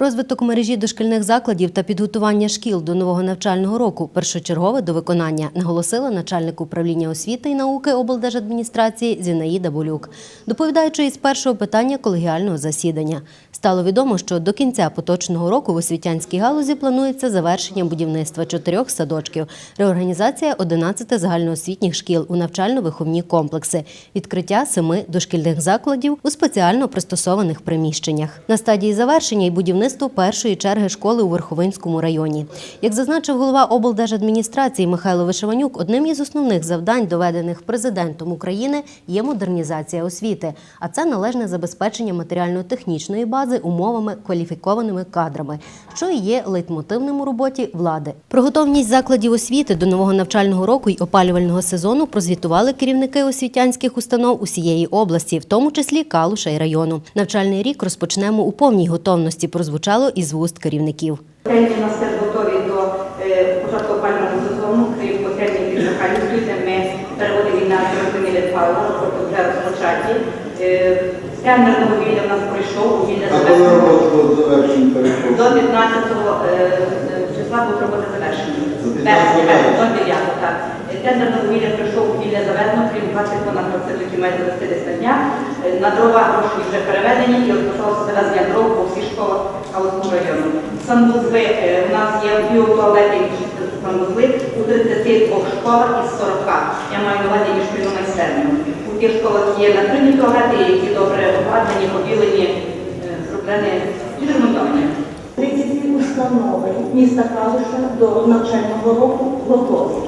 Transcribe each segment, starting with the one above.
Розвиток мережі дошкільних закладів та підготування шкіл до нового навчального року першочергове до виконання, наголосила начальник управління освіти і науки облдержадміністрації Зінаїда Болюк, доповідаючи із першого питання колегіального засідання. Стало відомо, що до кінця поточного року в освітянській галузі планується завершення будівництва чотирьох садочків, реорганізація 11 загальноосвітніх шкіл у навчально-виховні комплекси, відкриття семи дошкільних закладів у спеціально пристосованих приміщеннях. На стадії завершення і будівництво першої черги школи у Верховинському районі. Як зазначив голова облдержадміністрації Михайло Вишиванюк, одним із основних завдань, доведених президентом України, є модернізація освіти, а це належне забезпечення матеріально-технічної бази умовами кваліфікованими кадрами, що є лейтмотивним у роботі влади. Про готовність закладів освіти до нового навчального року й опалювального сезону прозвітували керівники освітянських установ усієї області, в тому числі Калуша й району. Навчальний рік розпочнемо у повній готовності. Прозвучало із вуст керівників. Котельні у нас готові до е, початку опалювального сезону, крім котельні під Михайлівською, ми переводимо на зрозумілі паливо, тобто вже розпочаті. Е, Тендер на вугілля у нас пройшов, вугілля А коли завершено. робота буде завершена До 15 е, числа будуть роботи завершені. До 15 До 9, так. Тендер на вугілля пройшов, вугілля заведено, крім 20 тонн на процентів має довести десь на дня. Е, На дрова гроші вже переведені і розпочалося завезення дров по всіх школах Калуського району. Санвузли, е, у нас є біотуалети і санвузли у 32 школах із 40. Я маю на увазі міжшкільну майстерню. У тих школах є накрині туалети, які добре обладнані, побілені, е, зроблені і ремонтовані. 32 установи міста Калуша до навчального року готові.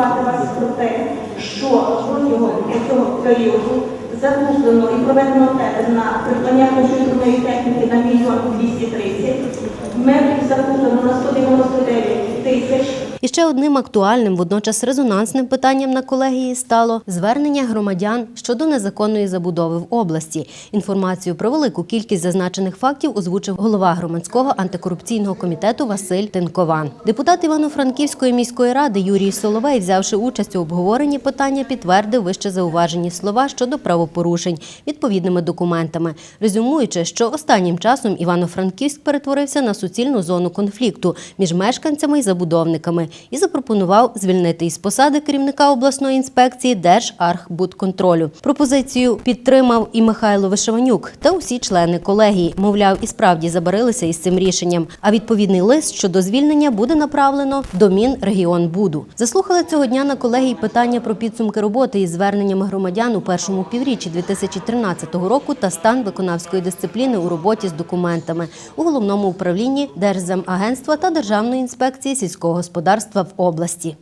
Проінформувати вас про те, що протягом цього періоду закуплено і проведено тендер на придбання комп'ютерної техніки на мільйон 230, меблів закуплено на 199 тисяч, І ще одним актуальним, водночас резонансним питанням на колегії стало звернення громадян щодо незаконної забудови в області. Інформацію про велику кількість зазначених фактів озвучив голова громадського антикорупційного комітету Василь Тинкован. Депутат Івано-Франківської міської ради Юрій Соловей, взявши участь у обговоренні питання, підтвердив вище зауважені слова щодо правопорушень відповідними документами, резюмуючи, що останнім часом Івано-Франківськ перетворився на суцільну зону конфлікту між мешканцями і забудовниками і запропонував звільнити із посади керівника обласної інспекції Держархбудконтролю. Пропозицію підтримав і Михайло Вишиванюк та усі члени колегії. Мовляв, і справді забарилися із цим рішенням. А відповідний лист щодо звільнення буде направлено до Мінрегіонбуду. Заслухали цього дня на колегії питання про підсумки роботи із зверненнями громадян у першому півріччі 2013 року та стан виконавської дисципліни у роботі з документами у головному управлінні Держземагентства та Державної інспекції сільського господарства в області.